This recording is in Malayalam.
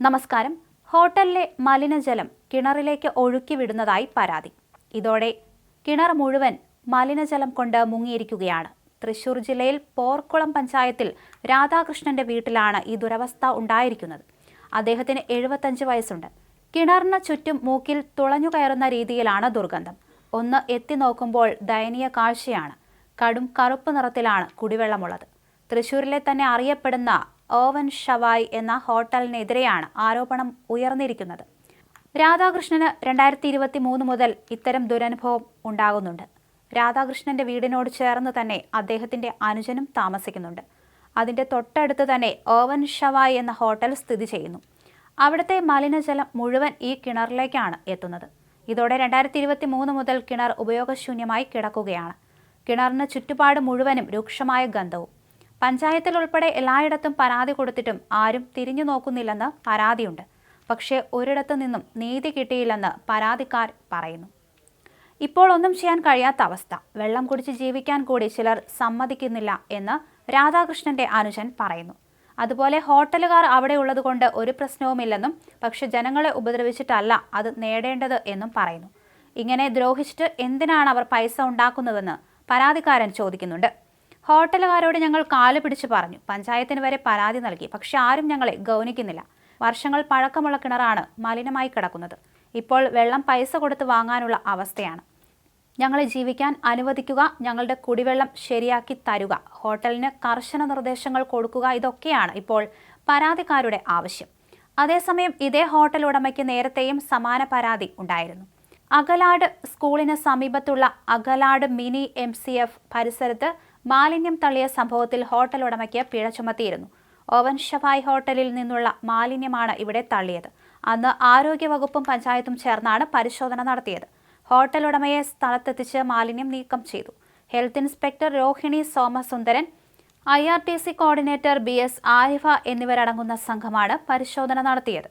നമസ്കാരം. ഹോട്ടലിലെ മലിനജലം കിണറിലേക്ക് ഒഴുക്കി വിടുന്നതായി പരാതി. ഇതോടെ കിണർ മുഴുവൻ മലിനജലം കൊണ്ട് മുങ്ങിയിരിക്കുകയാണ്. തൃശൂർ ജില്ലയിൽ പോർക്കുളം പഞ്ചായത്തിൽ രാധാകൃഷ്ണന്റെ വീട്ടിലാണ് ഈ ദുരവസ്ഥ ഉണ്ടായിരിക്കുന്നത്. അദ്ദേഹത്തിന് എഴുപത്തഞ്ച് വയസ്സുണ്ട്. കിണറിന് ചുറ്റും മൂക്കിൽ തുളഞ്ഞു കയറുന്ന രീതിയിലാണ് ദുർഗന്ധം. ഒന്ന് എത്തി നോക്കുമ്പോൾ ദയനീയ കാഴ്ചയാണ്. കടും കറുപ്പ് നിറത്തിലാണ് കുടിവെള്ളമുള്ളത്. തൃശൂരിലെ തന്നെ അറിയപ്പെടുന്ന ഓവൻ ഷവായ് എന്ന ഹോട്ടലിനെതിരെയാണ് ആരോപണം ഉയർന്നിരിക്കുന്നത്. രാധാകൃഷ്ണന് രണ്ടായിരത്തി ഇരുപത്തി മൂന്ന് മുതൽ ഇത്തരം ദുരനുഭവം ഉണ്ടാകുന്നുണ്ട്. രാധാകൃഷ്ണന്റെ വീടിനോട് ചേർന്ന് തന്നെ അദ്ദേഹത്തിന്റെ അനുജനും താമസിക്കുന്നുണ്ട്. അതിന്റെ തൊട്ടടുത്ത് തന്നെ ഓവൻ ഷവായ് എന്ന ഹോട്ടൽ സ്ഥിതി ചെയ്യുന്നു. അവിടുത്തെ മലിനജലം മുഴുവൻ ഈ കിണറിലേക്കാണ് എത്തുന്നത്. ഇതോടെ രണ്ടായിരത്തി ഇരുപത്തി മൂന്ന് മുതൽ കിണർ ഉപയോഗശൂന്യമായി കിടക്കുകയാണ്. കിണറിന് ചുറ്റുപാട് മുഴുവനും രൂക്ഷമായ ഗന്ധവും പഞ്ചായത്തിൽ ഉൾപ്പെടെ എല്ലായിടത്തും പരാതി കൊടുത്തിട്ടും ആരും തിരിഞ്ഞു നോക്കുന്നില്ലെന്ന് പരാതിയുണ്ട്. പക്ഷേ ഒരിടത്തു നിന്നും നീതി കിട്ടിയില്ലെന്ന് പരാതിക്കാർ പറയുന്നു. ഇപ്പോൾ ഒന്നും ചെയ്യാൻ കഴിയാത്ത അവസ്ഥ. വെള്ളം കുടിച്ച് ജീവിക്കാൻ കൂടി ചിലർ സമ്മതിക്കുന്നില്ല എന്ന് രാധാകൃഷ്ണന്റെ അനുജൻ പറയുന്നു. അതുപോലെ ഹോട്ടലുകാർ അവിടെ ഉള്ളതുകൊണ്ട് ഒരു പ്രശ്നവുമില്ലെന്നും പക്ഷെ ജനങ്ങളെ ഉപദ്രവിച്ചിട്ടല്ല അത് നേടേണ്ടത് എന്നും പറയുന്നു. ഇങ്ങനെ ദ്രോഹിച്ചിട്ട് എന്തിനാണ് അവർ പൈസ ഉണ്ടാക്കുന്നതെന്ന് പരാതിക്കാരൻ ചോദിക്കുന്നുണ്ട്. ഹോട്ടലുകാരോട് ഞങ്ങൾ കാൽ പിടിച്ച് പറഞ്ഞു. പഞ്ചായത്തിന് വരെ പരാതി നൽകി. പക്ഷെ ആരും ഞങ്ങളെ ഗൗനിക്കുന്നില്ല. വർഷങ്ങൾ പഴക്കമുള്ള കിണറാണ് മലിനമായി കിടക്കുന്നത്. ഇപ്പോൾ വെള്ളം പൈസ കൊടുത്ത് വാങ്ങാനുള്ള അവസ്ഥയാണ്. ഞങ്ങളെ ജീവിക്കാൻ അനുവദിക്കുക ഞങ്ങളുടെ കുടിവെള്ളം ശരിയാക്കി തരുക ഹോട്ടലിന് കർശന നിർദ്ദേശങ്ങൾ കൊടുക്കുക ഇതൊക്കെയാണ് ഇപ്പോൾ പരാതിക്കാരുടെ ആവശ്യം. അതേസമയം ഇതേ ഹോട്ടൽ ഉടമയ്ക്ക് നേരത്തെയും സമാന പരാതി ഉണ്ടായിരുന്നു. അകലാട് സ്കൂളിന് സമീപത്തുള്ള Akalad mini M C F പരിസരത്ത് മാലിന്യം തള്ളിയ സംഭവത്തിൽ ഹോട്ടൽ ഉടമയ്ക്ക് പിഴ ചുമത്തിയിരുന്നു. ഓവൻ ഷഫായ് ഹോട്ടലിൽ നിന്നുള്ള മാലിന്യമാണ് ഇവിടെ തള്ളിയത്. അന്ന് ആരോഗ്യവകുപ്പും പഞ്ചായത്തും ചേർന്നാണ് പരിശോധന നടത്തിയത്. ഹോട്ടൽ ഉടമയെ സ്ഥലത്തെത്തിച്ച് മാലിന്യം നീക്കം ചെയ്തു. Health inspector Rohini Somasundaran I R T C coordinator B S Arifa എന്നിവരടങ്ങുന്ന സംഘമാണ് പരിശോധന നടത്തിയത്.